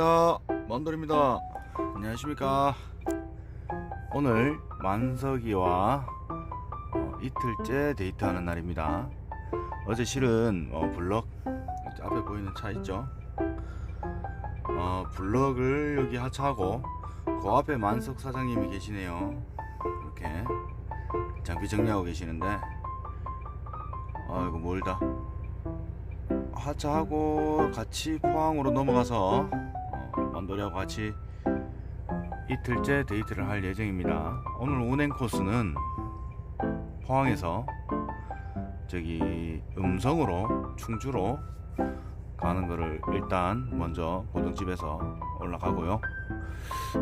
반갑습니다. 만돌입니다. 안녕하십니까. 오늘 만석이와 어, 이틀째 데이트하는 날입니다. 어제 실은 어, 블럭 앞에 보이는 차 있죠. 어, 블럭을 여기 하차하고 그 앞에 만석 사장님이 계시네요. 이렇게 장비 정리하고 계시는데 아이고 멀다. 하차하고 같이 포항으로 넘어가서 어, 만돌이하고 같이 이틀째 데이트를 할 예정입니다. 오늘 운행 코스는 포항에서 저기 음성으로 충주로 가는 거를 일단 먼저 고등집에서 올라가고요.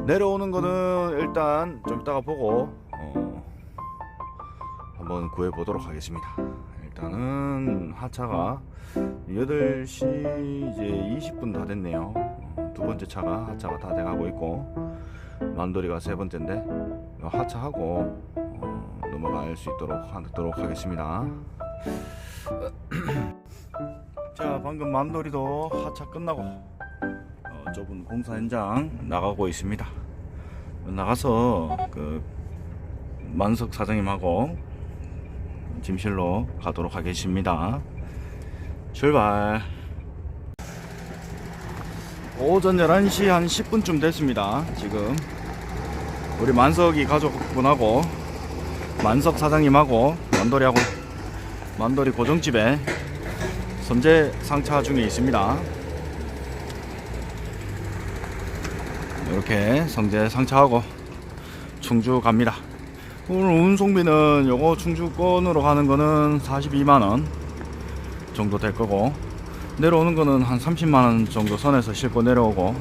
내려오는 거는 일단 좀 이따가 보고 어, 한번 구해 보도록 하겠습니다. 일단은 하차가 8시 이제 20분 다 됐네요. 어, 두 번째 차가 하차가 다 돼가고 있고 만돌이가 세 번째인데 하차하고 어, 넘어갈 수 있도록 하도록 하겠습니다. 자 방금 만돌이도 하차 끝나고 어, 좁은 공사 현장 나가고 있습니다. 나가서 그 만석 사장님하고 짐실로 가도록 하겠습니다. 출발. 오전 11시 한 10분쯤 됐습니다. 지금 우리 만석이 가족분하고 만석 사장님하고 만돌이하고 만돌이 고정집에 선제 상차 중에 있습니다. 이렇게 성제 상차하고 충주 갑니다. 오늘 운송비는 요거 충주권으로 가는 거는 42만원 정도 될 거고 내려오는 거는 한 30만원 정도 선에서 싣고 내려오고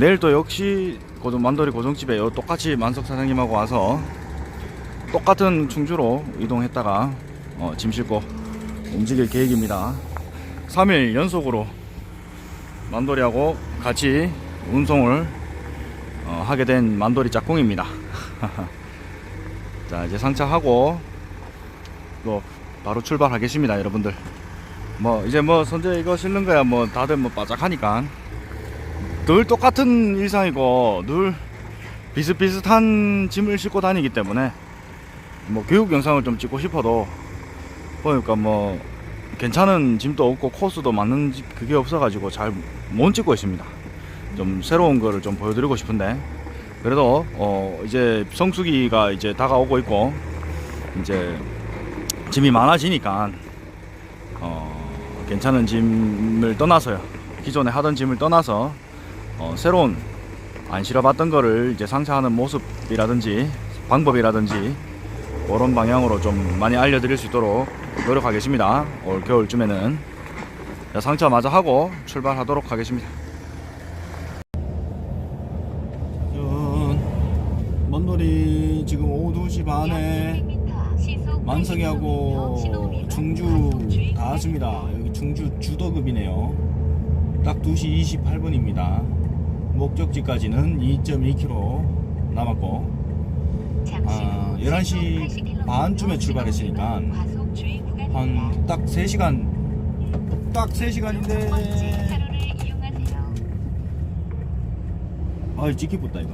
내일 또 역시 고정 만돌이 고정집에 요 똑같이 만석 사장님하고 와서 똑같은 충주로 이동했다가 어, 짐 싣고 움직일 계획입니다. 3일 연속으로 만돌이하고 같이 운송을 어, 하게 된 만돌이 짝꿍입니다. 자 이제 상차하고 또 바로 출발하겠습니다 여러분들 뭐 이제 뭐 선제 이거 실는 거야. 뭐 다들 뭐 바짝하니까. 늘 똑같은 일상이고 늘 비슷비슷한 짐을 싣고 다니기 때문에 뭐 교육 영상을 좀 찍고 싶어도 보니까 뭐 괜찮은 짐도 없고 코스도 맞는 지- 그게 없어가지고 잘 못 찍고 있습니다. 좀 새로운 거를 좀 보여드리고 싶은데. 그래도 어 이제 성수기가 이제 다가오고 있고 이제 짐이 많아지니까 어 괜찮은 짐을 떠나서요. 기존에 하던 짐을 떠나서 어 새로운 안 실어봤던 거를 이제 상차하는 모습이라든지 방법이라든지 그런 방향으로 좀 많이 알려드릴 수 있도록 노력하겠습니다. 올 겨울쯤에는. 자, 상차 마저 하고 출발하도록 하겠습니다. 먼돌이 지금 오후 2시 반에 만석이하고 충주 다 왔습니다. 여기 충주 주도급이네요. 딱 2시 28분입니다. 목적지까지는 2.2km 남았고 아, 11시 반쯤에 출발했으니까 한 딱 3시간 딱 3시간인데 아 찍히겠다 이거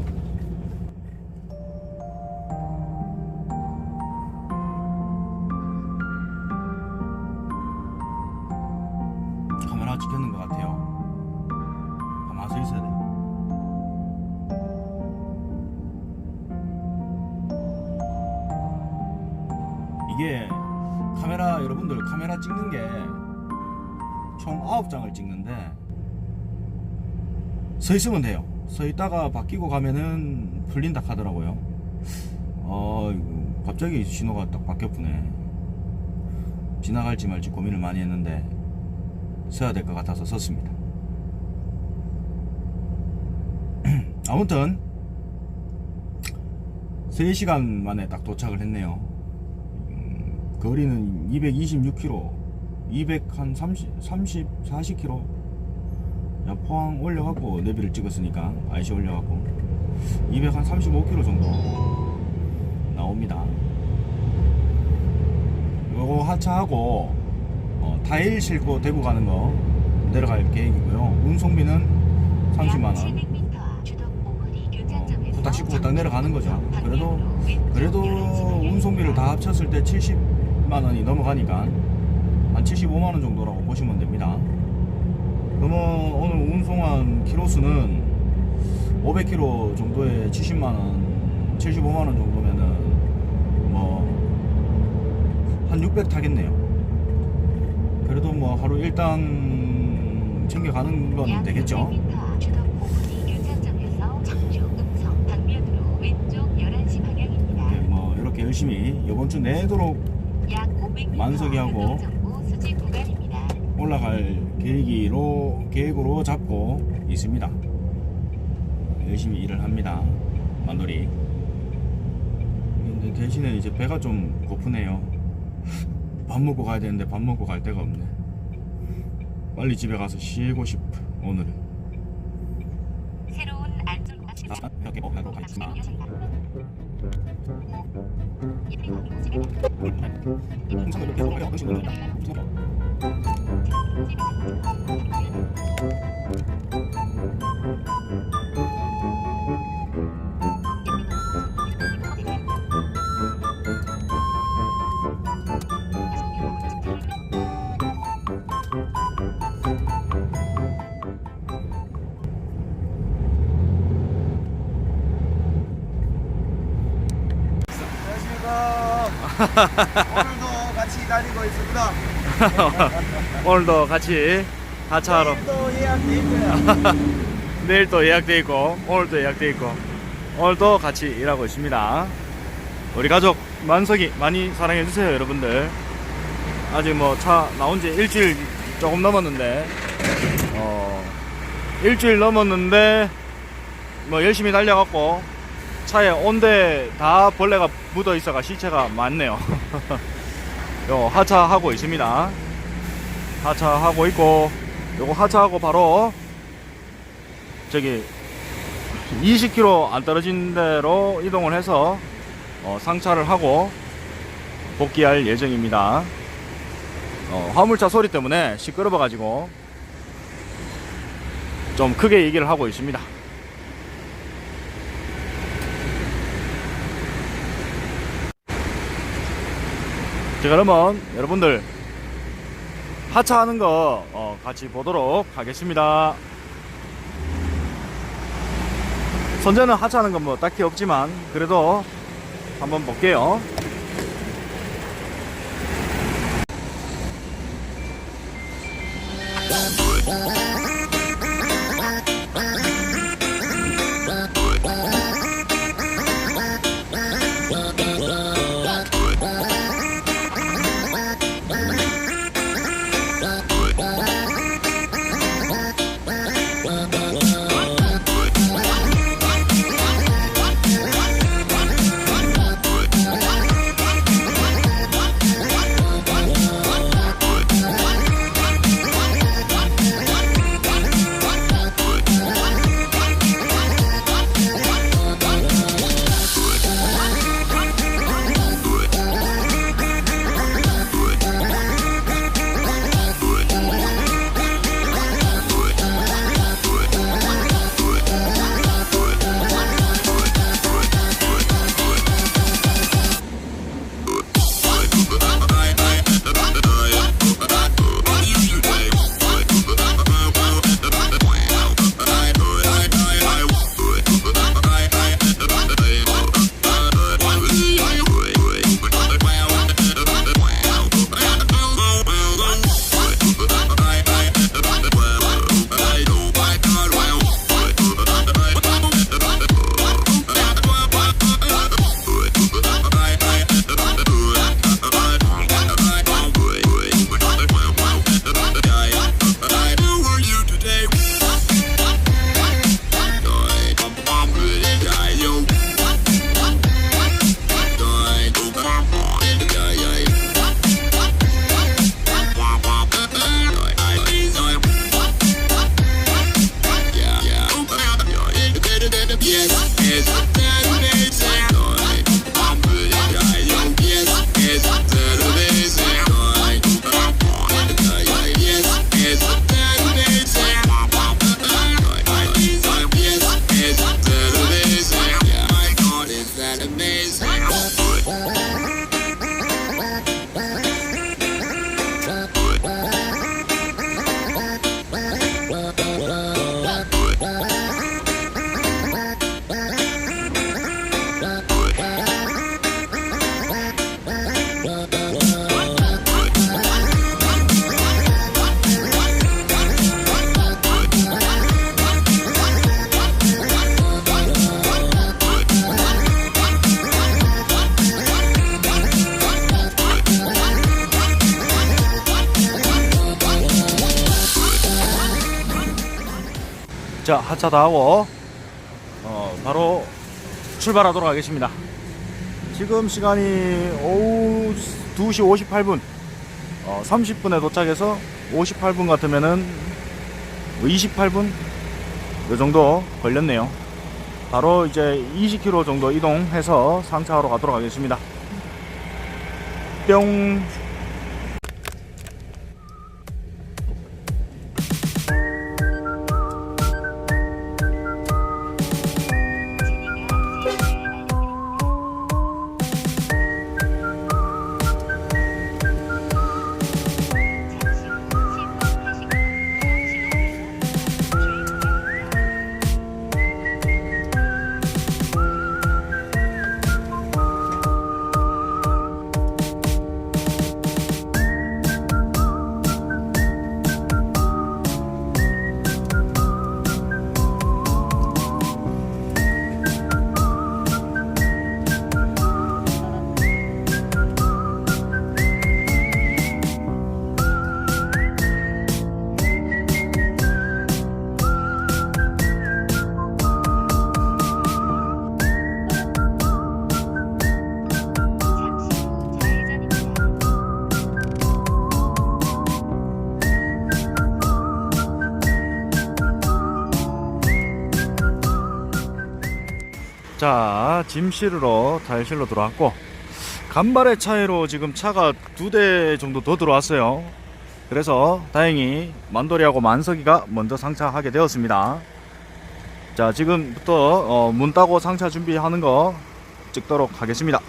이게 카메라 여러분들 카메라 찍는 게 총 9장을 찍는데 서 있으면 돼요. 서 있다가 바뀌고 가면은 풀린다 하더라고요. 어 이거 갑자기 신호가 딱 바뀌었구네. 지나갈지 말지 고민을 많이 했는데 서야 될 것 같아서 섰습니다. 아무튼 3시간 만에 딱 도착을 했네요. 음, 거리는 226km 200한 30, 30, 40km 야, 포항 올려갖고 내비를 찍었으니까 IC 올려갖고 200 한 35km 정도 나옵니다 요거 하차하고 어, 타일 싣고 대구 가는 거 내려갈 계획이고요. 운송비는 30만 원. 어, 싣고 딱 내려가는 거죠. 그래도 그래도 운송비를 다 합쳤을 때 70 만 원이 넘어가니까 한 75만 원 정도라고 보시면 됩니다. 그러면 오늘 운송한 키로수는 500km 정도에 70만 원, 75만 원 정도면은 뭐 한 600 타겠네요. 그래도 뭐 하루 일당 챙겨가는 건 되겠죠. 네, 뭐 이렇게 열심히 이번 주 내도록 만석이하고 올라갈 계획으로 계획으로 잡고 있습니다. 열심히 일을 합니다. 만돌이. 근데 대신에 이제 배가 좀 고프네요. 밥 먹고 가야 되는데 밥 먹고 갈 데가 없네. 빨리 집에 가서 쉬고 싶어 오늘은. 아, 이렇게 먹으러 가겠습니다. 항상 이렇게 하고 하시면 됩니다. 안녕하 오늘도 같이 다니고 있습니다. 오늘도 같이 하차하러 또 예약돼 있고요. 내일 또 예약돼 있고 오늘도 예약돼 있고 오늘도 같이 일하고 있습니다. 우리 가족 만석이 많이 사랑해 주세요, 여러분들. 아직 뭐 차 나온 지 일주일 조금 넘었는데 어 일주일 넘었는데 뭐 열심히 달려갖고 차에 온데 다 벌레가 묻어 있어가 시체가 많네요. 요 하차하고 있습니다. 하차하고 있고 요거 하차하고 바로 저기 20km 안 떨어진 데로 이동을 해서 어, 상차를 하고 복귀할 예정입니다. 어, 화물차 소리 때문에 시끄러워 가지고 좀 크게 얘기를 하고 있습니다. 자 그러면 여러분들 하차하는 거 어, 같이 보도록 하겠습니다. 선제는 하차하는 건 뭐 딱히 없지만 그래도 한번 볼게요. 자 하차 다 하고 어, 바로 출발하도록 하겠습니다. 지금 시간이 오후 2시 58분 어, 30분에 도착해서 58분 같으면은 28분 이 정도 걸렸네요. 바로 이제 20km 정도 이동해서 상차하러 가도록 하겠습니다. 뿅. 자, 짐 실으러 타일실로 들어왔고 간발의 차이로 지금 차가 두 대 정도 더 들어왔어요. 그래서 다행히 만돌이하고 만석이가 먼저 상차하게 되었습니다. 자, 지금부터 어, 문 따고 상차 준비하는 거 찍도록 하겠습니다.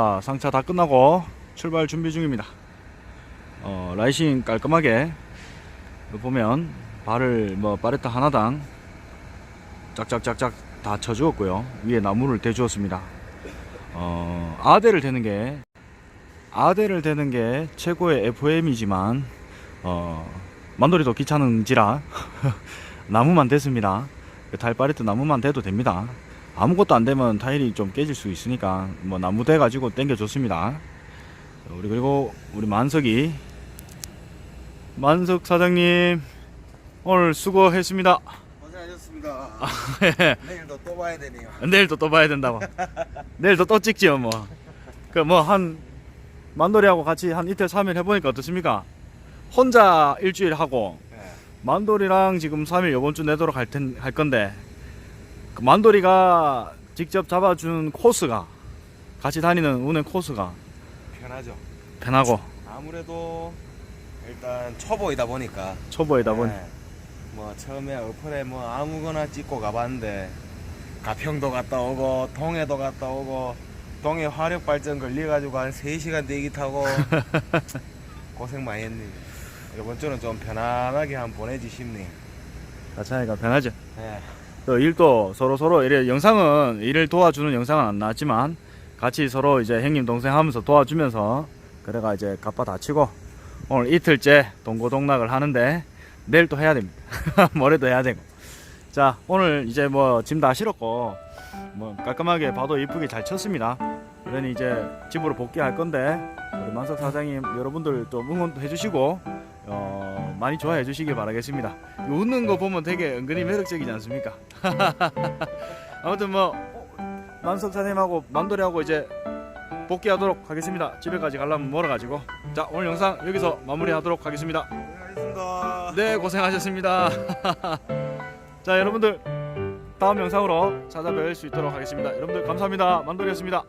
자 상차 다 끝나고 출발 준비 중입니다. 어, 라이싱 깔끔하게 보면 발을 뭐 바레타 하나당 짝짝짝짝 다 쳐주었고요. 위에 나무를 대주었습니다. 어, 아대를 대는 게 아대를 대는 게 최고의 FM이지만 어, 만돌이도 귀찮은지라 나무만 des습니다. 그 달바레트 나무만 대도 됩니다 아무것도 안 되면 타일이 좀 깨질 수 있으니까 뭐 나무 대 가지고 당겨 줬습니다 우리 그리고 우리 만석이 만석 사장님 오늘 수고했습니다 고생하셨습니다. 예. 내일도 또 봐야 되네요. 내일도 또 봐야 된다고. 내일도 또 찍지요, 뭐. 그 뭐 한 만돌이하고 같이 한 이틀 삼일 해보니까 어떻습니까? 혼자 일주일 하고 네. 만돌이랑 지금 3일 이번 주 내도록 할, 텐, 할 건데 그 만돌이가 직접 잡아준 코스가 같이 다니는 운행 코스가 편하죠. 편하고 아무래도 일단 초보이다 보니까. 초보이다 보니 네. 뭐 처음에 어플에 뭐 아무거나 찍고 가봤는데 가평도 갔다 오고 동해도 갔다 오고 동해 화력 발전 걸려 가지고 한 3시간 대기 타고 고생 많이 했네. 이번 주는 좀 편안하게 한번. 같이 하니까 편하죠. 네. 또 일도 서로 서로 이래 영상은 일을 도와주는 영상은 안 나왔지만 같이 서로 이제 형님 동생 하면서 도와주면서 그래가 이제 갑바 다치고 오늘 이틀째 동고동락을 하는데 내일 또 해야 됩니다. 모레도 해야 되고 자 오늘 이제 뭐 짐 다 실었고 뭐 깔끔하게 봐도 이쁘게 잘 쳤습니다. 그러니 이제 집으로 복귀할 건데 우리 만석 사장님 여러분들 또 응원도 해주시고 어, 많이 좋아해 주시길 바라겠습니다. 웃는 거 보면 되게 은근히 매력적이지 않습니까? 아무튼 뭐 만석사님하고 만돌이하고 이제 복귀하도록 하겠습니다. 집에까지 가려면 멀어가지고 자 오늘 영상 여기서 마무리하도록 하겠습니다. 네 고생하셨습니다. 자 여러분들 다음 영상으로 찾아뵐 수 있도록 하겠습니다. 여러분들 감사합니다. 만돌이였습니다.